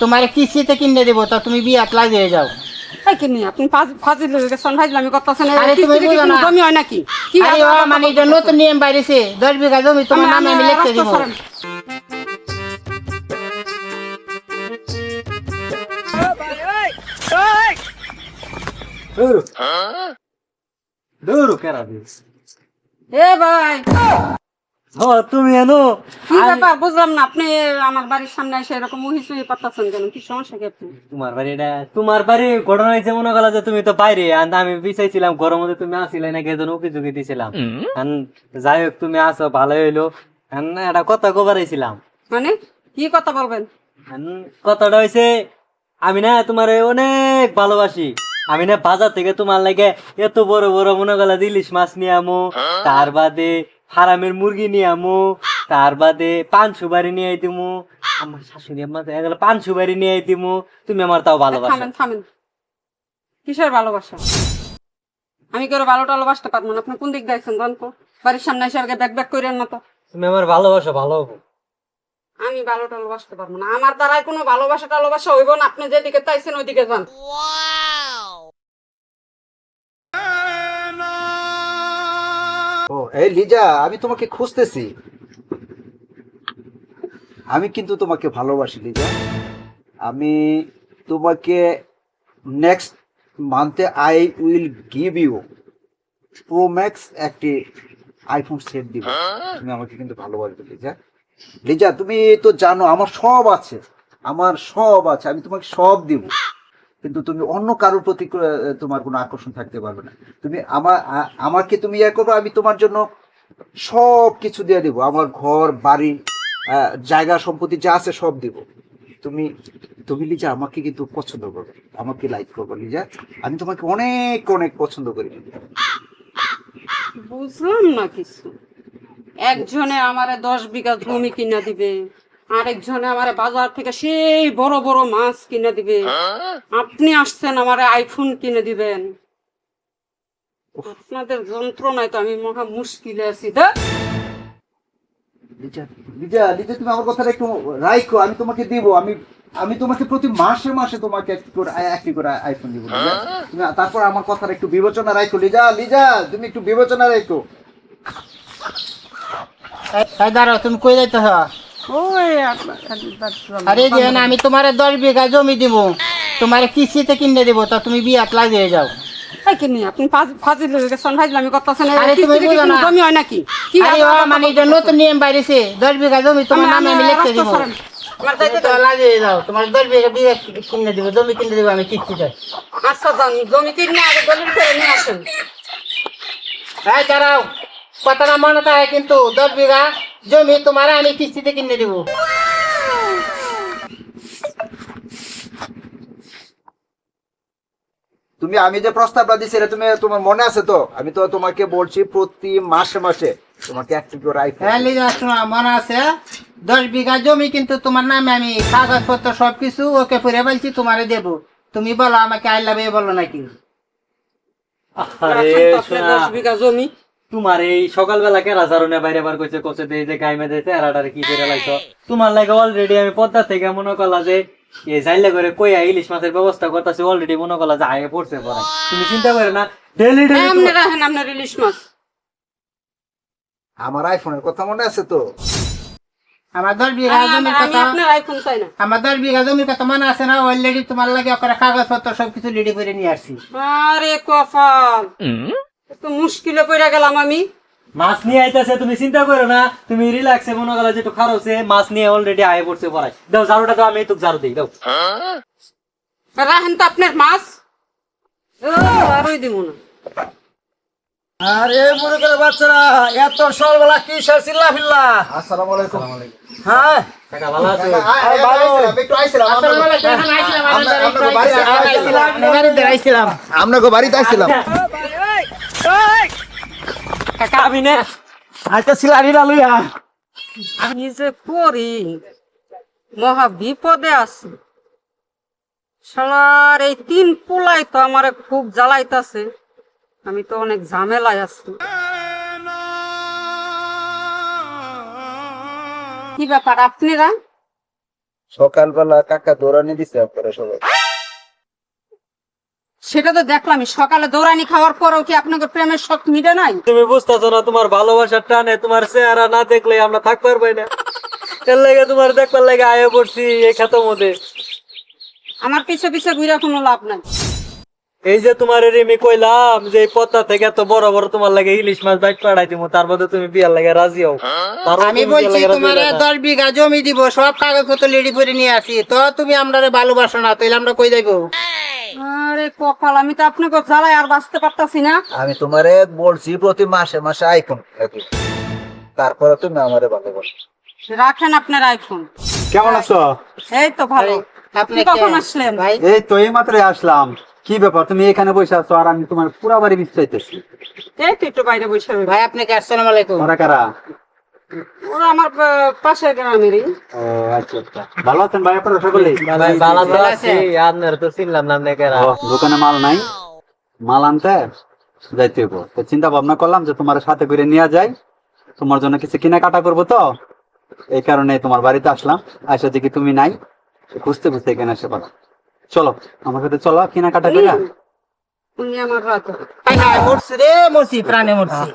তোমার কিস্তিতে কিনে দেবো তা তুমি বিয়াত লাগিয়ে যাও। আপনি ফাজিল হয়ে গেছেন ফাজলামি করতেছেন। কোনো জমি হয় নাকি? কি আরে ও আবার মানে এটা নতুন নিয়ম বাইরেছে দশ বিঘা জমি তোমার নামে আমি আমি লিখতে দিব। ছাড়েন। কেরা দিস এ ভাই। তুমি এনো? কি ব্যাপার? বুঝলাম না আপনি আমার বাড়ির সামনে এসে এরকম উহিসুহি পাঠাচ্ছেন কেন? কি সমস্যা কি তোমার বাড়ি এটা তোমার বাড়ি ঘটনা হয়েছে মনে করলা যে তুমি তো বাইরে আর আমি বিচাইছিলাম ঘরের মধ্যে তুমি আসিলে এজন উকি ঝুঁকি দিছিলাম। যাই হোক তুমি আসো ভালো হইল। একটা কথা কবারাইছিলাম মানে? কি কথা বলবেন? কথাটা হয়েছে আমি না তোমার অনেক ভালোবাসি। আমি না বাজার থেকে তোমার লাগে এত বড় বড় মনে করলা ইলিশ মাছ নিয়ে আমো। তার বাদে হারামের মুরগি নিয়ে আমো তার বাদে পান সুপারি নিয়ে আইতিমু। আমার শাশুড়ি আমার এগুলো পান সুপারি নিয়ে আইতিমু। তুমি আমার তাও ভালোবাসো। থামেন থামেন। কিসের ভালোবাসা? আমি কেউ ভালো ভালোবাসতে পারব না? আপনি কোন দিক দেখছেন জানতো বাড়ির সামনে এসে আগে ব্যাক ব্যাক করেন না তো। তুমি আমার ভালোবাসো ভালো হব। আমি ভালো ভালোবাসতে পারব না। আমার দ্বারাই কোনো ভালোবাসা টালোবাসা হইব না। আপনি যেদিকে চাইছেন ওইদিকে যান। এই লিজা আমি তোমাকে খুঁজতেছি। আমি কিন্তু তোমাকে ভালোবাসি লিজা। আমি তোমাকে next মান্থে I will give you pro max একটি আইফোন সেট দিব। তুমি আমাকে কিন্তু ভালোবাসবে লিজা। লিজা তুমি তো জানো আমার সব আছে। আমার সব আছে আমি তোমাকে সব দিব। কিন্তু তুমি অন্য কারোর প্রতি তোমার কোনো আকর্ষণ থাকতে পারবে না। তুমি আমার আমাকে তুমি ইয়ে করবে, আমি তোমার জন্য সব কিছু দিয়ে দিব। আমার ঘর, বাড়ি জায়গা সম্পত্তি যা আছে সব দিব। তুমি তুমি লিজা, আমাকে কিন্তু পছন্দ করবে। আমাকে লাইক করবে, লিজা। আমি তোমাকে অনেক অনেক পছন্দ করি। বুঝলাম না কিছু। একজনে আমারে দশ বিঘা জমি কিনা দিবে। আরেকজনে আমার বাজার থেকে সেই বড় বড় মাছ কিনে দিবে। আপনি আসছেন আমার আইফোন কিনে দিবেন। আপনাদের যন্ত্রণায় তো আমি মহা মুশকিলে আছি দা লিজা লিজা লিজা তুমি আমার কথাটা একটু রাইখো আমি তোমাকে দিব আমি আমি তোমাকে প্রতি মাসে মাসে তোমাকে একটি করে আইফোন দিব তুমি তারপর আমার কথাটা একটু বিবেচনা রাখো লিজা লিজা তুমি একটু বিবেচনা রাখো এই দাঁড়াও তুমি কই যাইতে ওই আরে যে না আমি তোমার দশ বিঘা জমি দিব তোমার কিস্তিতে কিনে দেবো তা তুমি বিয়াত লাগিয়ে যাও। আপনি ফাজ- ফাজিল হয়ে গেছেন করতেছেন। জমি হয় নাকি? কি মানে এটা নতুন নিয়ম বাইরেছে দশ বিঘা জমি তোমার আমি- নামে আমি আমি লিখতে রাস্তা দিব। আমার যাইতে তো লাগিয়ে যাও তোমার দশ বিঘা বিঘা কিনে দিব জমি কিনে দিব আমি কিস্তিতে। আচ্ছা জমি কিনে আগে দলিল করে নিয়ে আসেন। এই দাঁড়াও কথাটা মনে থাকে কিন্তু দশ বিঘা জমি তোমার আমি কিস্তিতে কিনে দিব। তুমি আমি যে প্রস্তাবটা দিছি এটা তুমি তোমার মনে আছে তো? আমি তো তোমাকে বলছি প্রতি মাসে মাসে তোমাকে একটি করে আইফোন হ্যাঁ লিজা শোনো মনে আছে দশ বিঘা জমি কিন্তু তোমার নামে আমি কাগজপত্র সবকিছু ওকে পুরে বলছি তোমারে দেব। তুমি বলো আমাকে আই লাভ বলো নাকি? আরে রাখেন তো আপনার শোনা দশ বিঘা জমি। তোমার এই সকালবেলা কেরা জারুনে বাইরে বার করছে কষে দিয়ে যে গাই মেয়ে দিয়েছে এরাটারে কি করে লাইছো? তোমার লাগে অলরেডি আমি পদ্মা থেকে মনে করলা যে এই যাইলে করে কইয়া ইলিশ মাছের ব্যবস্থা করতেছে অলরেডি মনে করলা যে আগে পড়ছে পরে। তুমি চিন্তা করে না ডেলি হ্যাঁ, আপনি ডেলি রাখেন আপনার ইলিশ মাছ। আমার আইফোনের কথা মনে আছে তো? আমার দশ বিঘা জমির কথা আপনার আইফোন চাই না। আমার দশ বিঘা জমির কথা মনে আছে না? অলরেডি তোমার লাগে ওখানে কাগজপত্র সবকিছু রেডি করে নিয়ে আসছি। আরে কপাল। তো মুশকিলে পড়ে গেলাম আমি। মাছ নিয়ে আইতাছে তুমি চিন্তা করো না। তুমি রিল্যাক্সে মনে করলা যে একটু খারাপ মাছ নিয়ে অলরেডি আয়ে পড়ছে পড়াই দাও জারুটা দাও আমি তোকে জারু দিই দাও। রাখেন তো আপনার মাছ। আরোই দিব না। আরে মনে করে বাচ্চারা এত সকালবেলা কি সর চিল্লা ফিল্লা আসসালামু আলাইকুম। হ্যাঁ? কাকা ভালো আছে? আরে ভালো একটু আইছিলাম আসসালামু আলাইকুম, এখন আইছিলাম, আমরা- বাড়িতে আইছিলাম। কাকা আমি না। আজকে সিলারি লইয়া। আমি যে করি মহা বিপদে আছি। শালার এই তিন পোলাই তো আমারে খুব জ্বালাইতাছে। আমি তো অনেক ঝামেলায় আছি। কি ব্যাপার আপনারা? সকালবেলা কাকা দৌড়ানি দিছে আপনারা সবাই। সেটা তো দেখলাম সকালে দৌড়ানি খাওয়ার পরেও কি আপনাকে প্রেমের শখ মিটে নাই? তুমি বুঝতেছো না তোমার ভালোবাসার টানে তোমার চেহারা না দেখলে আমরা থাকতে পারবাই না। এর লাগে তোমার দেখবার লাগে আয়ে পড়ছি এই খাতের মধ্যে। আমার পিছে পিছে ঘুরে কোনো লাভ নাই। এই যে তোমার রিমি কইলাম যে এই পথটা থেকে এত বড় বড় তোমার লাগে ইলিশ মাছ বাইট পাড়াই দিব তার মধ্যে তুমি বিয়ার লাগে রাজি হও। আমি বলছি তোমার দশ বিঘা জমি দিব সব কাগজপত্র রেডি করে নিয়ে আসি। তো তুমি আমরা ভালোবাসো না তাইলে আমরা কই যাইবো? আরে কপাল আমি তো আপনাকে জ্বালায় আর বাঁচতে পারতাছি না। আমি তোমারে বলছি প্রতি মাসে মাসে আইফোন তারপরে তুমি আমারে ভালোবাসো রাখেন আপনার আইফোন কেমন আছো? এই তো ভালো। আপনি কখন আসলেন? ভাই? এই তো এই মাত্রই আসলাম। কি ব্যাপার তুমি এখানে বসে আছো আর আমি তোমার পুরা বাড়ি বিস্তারিতেছি এই তো একটু বাইরে বসে। ভাই আপনাকে আসসালামু আলাইকুম। ওরা কারা? ওরা আমার পাশের গ্রামেরই। ও আচ্ছা আচ্ছা। ভালো আছেন ভাই আপনারা সকলেই ভাই তো ভালো আছি। আপনার তো চিনলাম না দোকানে মাল নাই? মাল আনতে? যাইতে হইব। তো চিন্তা ভাবনা করলাম যে তোমার সাথে করে নিয়ে যাই। তোমার জন্য কিছু কেনাকাটা করব তো। এই কারণে তোমার বাড়িতে আসলাম। আসা দেখি তুমি নাই। খুঁজতে খুঁজতে এখানে এসে পারো চলো আমার সাথে চলো কেনাকাটা করে। উনি আমার রাত হাই হাই মরছি রে মরছি প্রাণে মরছি।